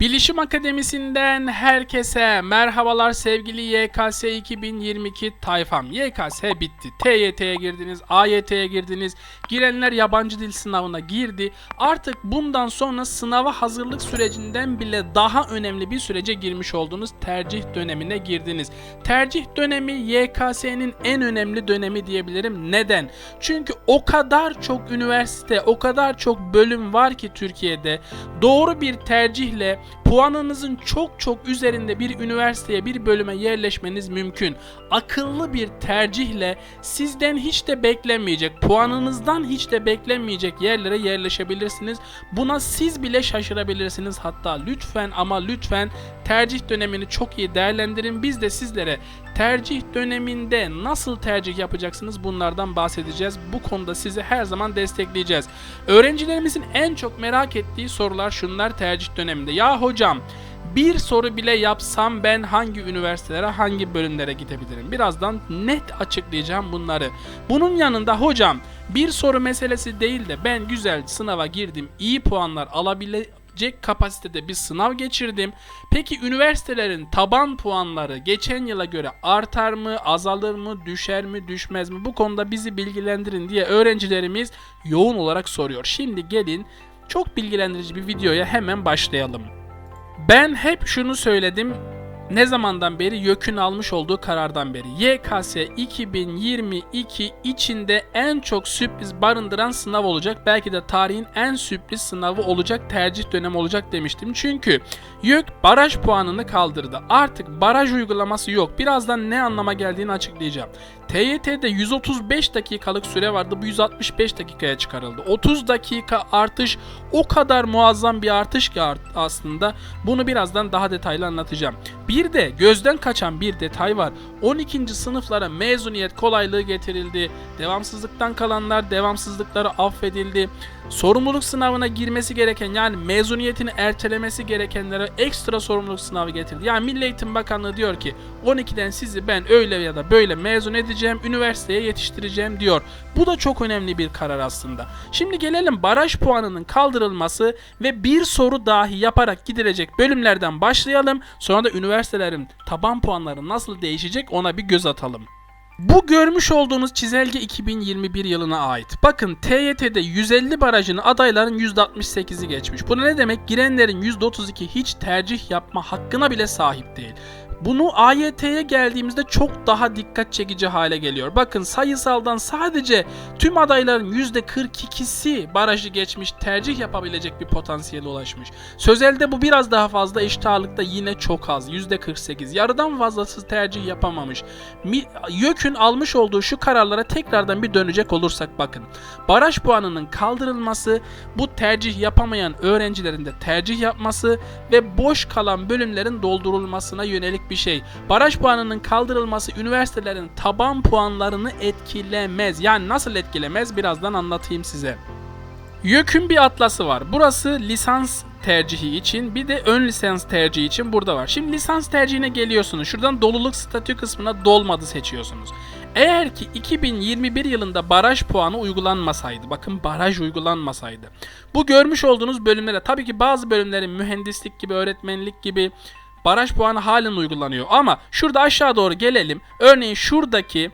Bilişim Akademisi'nden herkese merhabalar sevgili YKS 2022 tayfam. YKS bitti. TYT'ye girdiniz, AYT'ye girdiniz. Girenler yabancı dil sınavına girdi. Artık bundan sonra sınava hazırlık sürecinden bile daha önemli bir sürece girmiş oldunuz. Tercih dönemine girdiniz. Tercih dönemi YKS'nin en önemli dönemi diyebilirim. Neden? Çünkü o kadar çok üniversite, o kadar çok bölüm var ki Türkiye'de. Doğru bir tercihle puanınızın çok çok üzerinde bir üniversiteye bir bölüme yerleşmeniz mümkün. Akıllı bir tercihle sizden hiç de beklenmeyecek, puanınızdan hiç de beklenmeyecek yerlere yerleşebilirsiniz. Buna siz bile şaşırabilirsiniz. Hatta lütfen ama lütfen tercih dönemini çok iyi değerlendirin. Biz de sizlere tercih döneminde nasıl tercih yapacaksınız bunlardan bahsedeceğiz. Bu konuda sizi her zaman destekleyeceğiz. Öğrencilerimizin en çok merak ettiği sorular şunlar tercih döneminde. Ya hocam bir soru bile yapsam ben hangi üniversitelere, hangi bölümlere gidebilirim? Birazdan net açıklayacağım bunları. Bunun yanında hocam bir soru meselesi değil de ben güzel sınava girdim, iyi puanlar alabilecek kapasitede bir sınav geçirdim. Peki üniversitelerin taban puanları geçen yıla göre artar mı, azalır mı, düşer mi, düşmez mi? Bu konuda bizi bilgilendirin diye öğrencilerimiz yoğun olarak soruyor. Şimdi gelin çok bilgilendirici bir videoya hemen başlayalım. Ben hep şunu söyledim. Ne zamandan beri YÖK'ün almış olduğu karardan beri. YKS 2022 içinde en çok sürpriz barındıran sınav olacak. Belki de tarihin en sürpriz sınavı olacak, tercih dönemi olacak demiştim. Çünkü YÖK baraj puanını kaldırdı. Artık baraj uygulaması yok. Birazdan ne anlama geldiğini açıklayacağım. TYT'de 135 dakikalık süre vardı. Bu 165 dakikaya çıkarıldı. 30 dakika artış o kadar muazzam bir artış ki aslında. Bunu birazdan daha detaylı anlatacağım. Bir de gözden kaçan bir detay var. 12. sınıflara mezuniyet kolaylığı getirildi. Devamsızlıktan kalanlar devamsızlıkları affedildi. Sorumluluk sınavına girmesi gereken yani mezuniyetini ertelemesi gerekenlere ekstra sorumluluk sınavı getirdi. Yani Milli Eğitim Bakanlığı diyor ki 12'den sizi ben öyle ya da böyle mezun edeceğim, üniversiteye yetiştireceğim diyor. Bu da çok önemli bir karar aslında. Şimdi gelelim baraj puanının kaldırılması ve bir soru dahi yaparak gidilecek bölümlerden başlayalım. Sonra da üniversitelerin taban puanları nasıl değişecek ona bir göz atalım. Bu görmüş olduğunuz çizelge 2021 yılına ait. Bakın TYT'de 150 barajını adayların %68'i geçmiş. Bu ne demek? Girenlerin %32 hiç tercih yapma hakkına bile sahip değil. Bunu AYT'ye geldiğimizde çok daha dikkat çekici hale geliyor. Bakın sayısaldan sadece tüm adayların %42'si barajı geçmiş, tercih yapabilecek bir potansiyele ulaşmış. Sözelde bu biraz daha fazla, eşit ağırlıkta yine çok az, %48. Yarıdan fazlası tercih yapamamış. YÖK'ün almış olduğu şu kararlara tekrardan bir dönecek olursak bakın. Baraj puanının kaldırılması, bu tercih yapamayan öğrencilerin de tercih yapması ve boş kalan bölümlerin doldurulmasına yönelik bir şey. Baraj puanının kaldırılması üniversitelerin taban puanlarını etkilemez. Yani nasıl etkilemez birazdan anlatayım size. YÖK'ün bir atlası var. Burası lisans tercihi için bir de ön lisans tercihi için burada var. Şimdi lisans tercihine geliyorsunuz. Şuradan doluluk statü kısmına dolmadı seçiyorsunuz. Eğer ki 2021 yılında baraj puanı uygulanmasaydı, bakın baraj uygulanmasaydı. Bu görmüş olduğunuz bölümlere tabii ki bazı bölümlerin mühendislik gibi, öğretmenlik gibi baraj puanı halen uygulanıyor. Ama şurada aşağı doğru gelelim. Örneğin şuradaki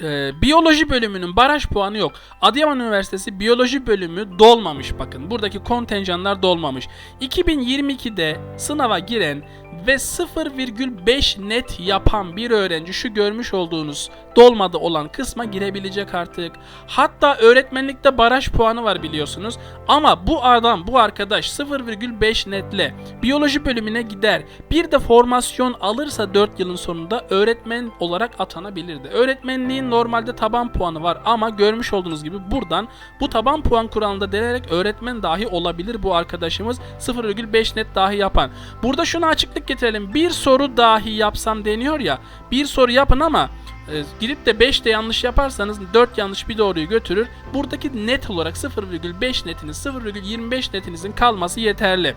ee, biyoloji bölümünün baraj puanı yok. Adıyaman Üniversitesi biyoloji bölümü dolmamış bakın. Buradaki kontenjanlar dolmamış. 2022'de sınava giren ve 0,5 net yapan bir öğrenci şu görmüş olduğunuz dolmadı olan kısma girebilecek artık. Hatta öğretmenlikte baraj puanı var biliyorsunuz. Ama bu adam, bu arkadaş 0,5 netle biyoloji bölümüne gider. Bir de formasyon alırsa 4 yılın sonunda öğretmen olarak atanabilirdi. Öğretmenliğin normalde taban puanı var ama görmüş olduğunuz gibi buradan bu taban puan kuralında denerek öğretmen dahi olabilir bu arkadaşımız 0,5 net dahi yapan. Burada şunu açıklık getirelim. Bir soru dahi yapsam deniyor ya. Bir soru yapın ama e, gidip de 5 de yanlış yaparsanız 4 yanlış bir doğruyu götürür. Buradaki net olarak 0,5 netiniz 0,25 netinizin kalması yeterli.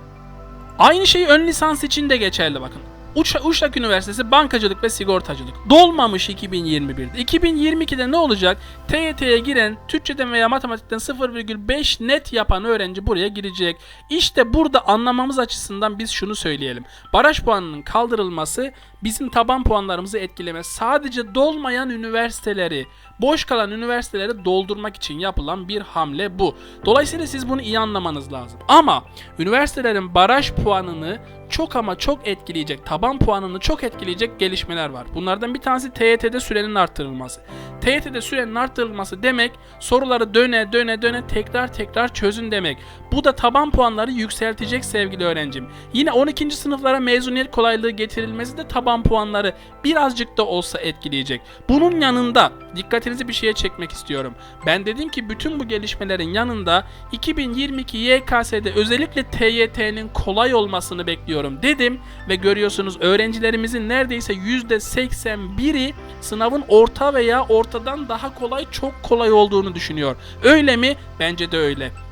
Aynı şey ön lisans için de geçerli bakın. Uç, Uşak Üniversitesi Bankacılık ve Sigortacılık. Dolmamış 2021'de. 2022'de ne olacak? TYT'ye giren Türkçeden veya matematikten 0,5 net yapan öğrenci buraya girecek. İşte burada anlamamız açısından biz şunu söyleyelim. Baraj puanının kaldırılması bizim taban puanlarımızı etkilemez. Sadece dolmayan üniversiteleri, boş kalan üniversiteleri doldurmak için yapılan bir hamle bu. Dolayısıyla siz bunu iyi anlamanız lazım. Ama üniversitelerin baraj puanını çok ama çok etkileyecek, taban puanını çok etkileyecek gelişmeler var. Bunlardan bir tanesi TYT'de sürenin arttırılması. TYT'de sürenin arttırılması demek soruları döne döne döne tekrar tekrar çözün demek. Bu da taban puanları yükseltecek sevgili öğrencim. Yine 12. sınıflara mezuniyet kolaylığı getirilmesi de taban puanları birazcık da olsa etkileyecek. Bunun yanında dikkatinizi bir şeye çekmek istiyorum. Ben dedim ki bütün bu gelişmelerin yanında 2022 YKS'de özellikle TYT'nin kolay olmasını bekliyorum dedim ve görüyorsunuz öğrencilerimizin neredeyse %81'i sınavın orta veya ortadan daha kolay çok kolay olduğunu düşünüyor. Öyle mi? Bence de öyle.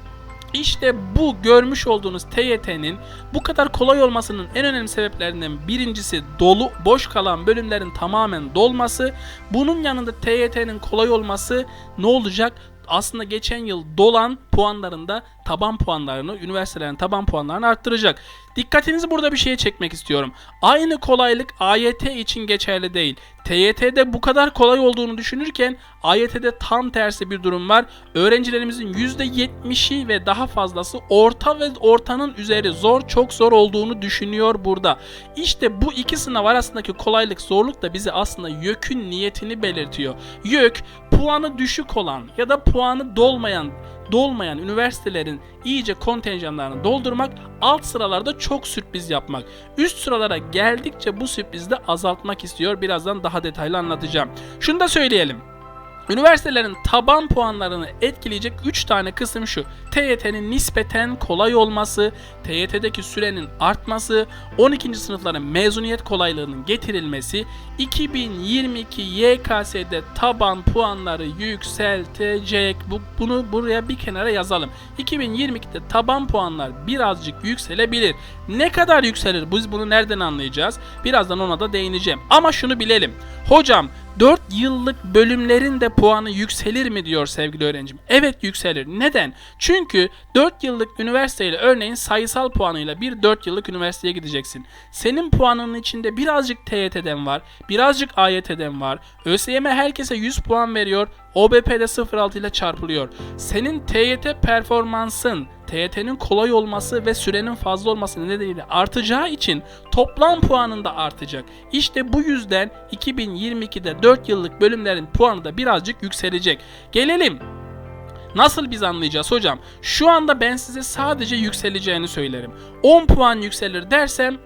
İşte bu görmüş olduğunuz TYT'nin bu kadar kolay olmasının en önemli sebeplerinden birincisi dolu boş kalan bölümlerin tamamen dolması. Bunun yanında TYT'nin kolay olması ne olacak? Aslında geçen yıl dolan puanlarında taban puanlarını, üniversitelerin taban puanlarını arttıracak. Dikkatinizi burada bir şeye çekmek istiyorum. Aynı kolaylık AYT için geçerli değil. TYT'de bu kadar kolay olduğunu düşünürken AYT'de tam tersi bir durum var. Öğrencilerimizin %70'i ve daha fazlası orta ve ortanın üzeri zor çok zor olduğunu düşünüyor burada. İşte bu iki sınav arasındaki kolaylık zorluk da bize aslında YÖK'ün niyetini belirtiyor. YÖK puanı düşük olan ya da puanı dolmayan dolmayan üniversitelerin iyice kontenjanlarını doldurmak, alt sıralarda çok sürpriz yapmak. Üst sıralara geldikçe bu sürprizi de azaltmak istiyor. Birazdan daha detaylı anlatacağım. Şunu da söyleyelim. Üniversitelerin taban puanlarını etkileyecek 3 tane kısım şu. TYT'nin nispeten kolay olması, TYT'deki sürenin artması, 12. sınıfların mezuniyet kolaylığının getirilmesi, 2022 YKS'de taban puanları yükseltecek. Bu, bunu buraya bir kenara yazalım. 2022'de taban puanlar birazcık yükselebilir. Ne kadar yükselir? Biz bunu nereden anlayacağız? Birazdan ona da değineceğim. Ama şunu bilelim. Hocam 4 yıllık bölümlerin de puanı yükselir mi diyor sevgili öğrencim. Evet yükselir. Neden? Çünkü 4 yıllık üniversiteyle örneğin sayısal puanıyla bir 4 yıllık üniversiteye gideceksin. Senin puanının içinde birazcık TYT'den var, birazcık AYT'den var. ÖSYM herkese 100 puan veriyor. OBP'de 0.6 ile çarpılıyor. Senin TYT performansın, TYT'nin kolay olması ve sürenin fazla olması nedeniyle artacağı için toplam puanın da artacak. İşte bu yüzden 2022'de 4 yıllık bölümlerin puanı da birazcık yükselecek. Gelelim Nasıl biz anlayacağız hocam? Şu anda ben size sadece yükseleceğini söylerim. 10 puan yükselir dersem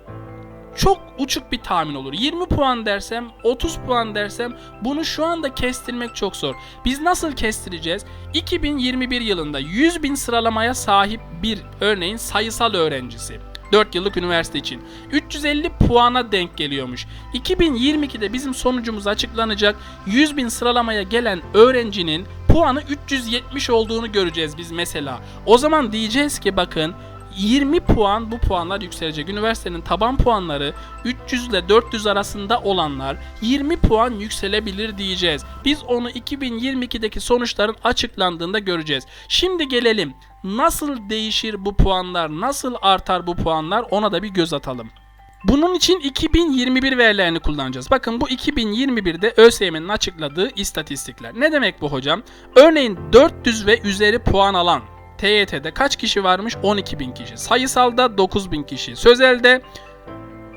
çok uçuk bir tahmin olur. 20 puan dersem, 30 puan dersem bunu şu anda kestirmek çok zor. Biz nasıl kestireceğiz? 2021 yılında 100 bin sıralamaya sahip bir örneğin sayısal öğrencisi. 4 yıllık üniversite için 350 puana denk geliyormuş. 2022'de bizim sonucumuz açıklanacak. 100 bin sıralamaya gelen öğrencinin puanı 370 olduğunu göreceğiz biz mesela. O zaman diyeceğiz ki bakın 20 puan bu puanlar yükselecek. Üniversitenin taban puanları 300 ile 400 arasında olanlar 20 puan yükselebilir diyeceğiz. Biz onu 2022'deki sonuçların açıklandığında göreceğiz. Şimdi gelelim. Nasıl değişir bu puanlar? Nasıl artar bu puanlar? Ona da bir göz atalım. Bunun için 2021 verilerini kullanacağız. Bakın bu 2021'de ÖSYM'nin açıkladığı istatistikler. Ne demek bu hocam? Örneğin 400 ve üzeri puan alan TYT'de kaç kişi varmış? 12 bin kişi. Sayısalda 9 bin kişi. Sözelde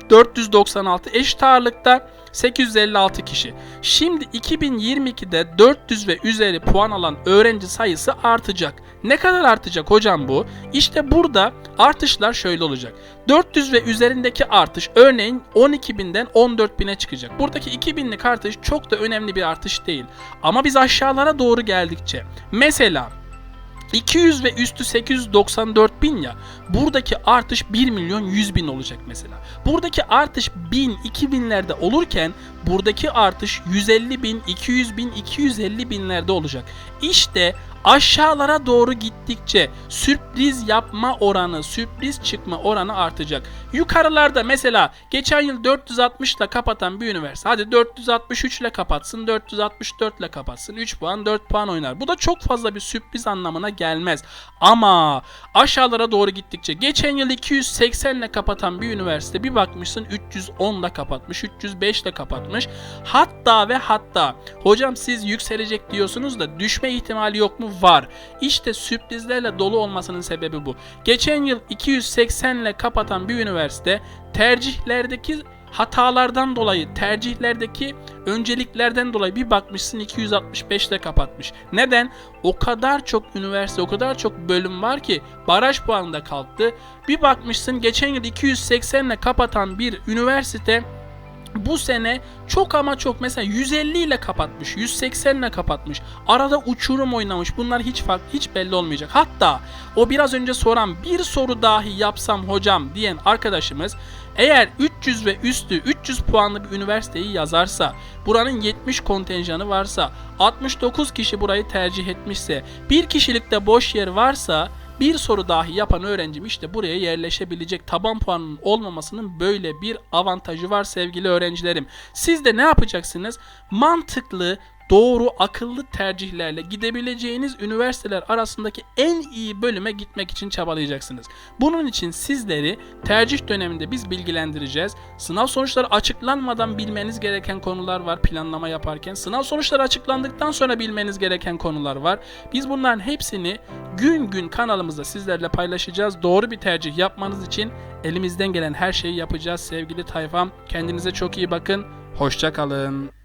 496 eşit ağırlıkta 856 kişi. Şimdi 2022'de 400 ve üzeri puan alan öğrenci sayısı artacak. Ne kadar artacak hocam bu? İşte burada artışlar şöyle olacak. 400 ve üzerindeki artış örneğin 12.000'den 14.000'e çıkacak. Buradaki 2000'lik artış çok da önemli bir artış değil. Ama biz aşağılara doğru geldikçe mesela 200 ve üstü 894 bin ya buradaki artış 1 milyon 100 bin olacak mesela. Buradaki artış 1000 2000'lerde olurken buradaki artış 150 bin 200 bin 250 binlerde olacak. İşte aşağılara doğru gittikçe sürpriz yapma oranı, sürpriz çıkma oranı artacak. Yukarılarda mesela geçen yıl 460 ile kapatan bir üniversite hadi 463 ile kapatsın, 464 ile kapatsın. 3 puan, 4 puan oynar. Bu da çok fazla bir sürpriz anlamına gelmez. Ama aşağılara doğru gittikçe geçen yıl 280 ile kapatan bir üniversite bir bakmışsın 310 ile kapatmış, 305 ile kapatmış. Hatta ve hatta hocam siz yükselecek diyorsunuz da düşme ihtimali yok mu? Var. İşte sürprizlerle dolu olmasının sebebi bu. Geçen yıl 280 ile kapatan bir üniversite tercihlerdeki hatalardan dolayı, tercihlerdeki önceliklerden dolayı bir bakmışsın 265 ile kapatmış. Neden? O kadar çok üniversite, o kadar çok bölüm var ki baraj puanında kalktı. Bir bakmışsın geçen yıl 280 ile kapatan bir üniversite bu sene çok ama çok mesela 150 ile kapatmış, 180 ile kapatmış. Arada uçurum oynamış. Bunlar hiç fark hiç belli olmayacak. Hatta o biraz önce soran bir soru dahi yapsam hocam diyen arkadaşımız eğer 300 ve üstü 300 puanlı bir üniversiteyi yazarsa, buranın 70 kontenjanı varsa, 69 kişi burayı tercih etmişse, bir kişilikte boş yer varsa bir soru dahi yapan öğrencim işte buraya yerleşebilecek taban puanının olmamasının böyle bir avantajı var sevgili öğrencilerim. Siz de ne yapacaksınız? Mantıklı, doğru, akıllı tercihlerle gidebileceğiniz üniversiteler arasındaki en iyi bölüme gitmek için çabalayacaksınız. Bunun için sizleri tercih döneminde biz bilgilendireceğiz. Sınav sonuçları açıklanmadan bilmeniz gereken konular var planlama yaparken. Sınav sonuçları açıklandıktan sonra bilmeniz gereken konular var. Biz bunların hepsini gün gün kanalımızda sizlerle paylaşacağız. Doğru bir tercih yapmanız için elimizden gelen her şeyi yapacağız sevgili tayfam. Kendinize çok iyi bakın. Hoşça kalın.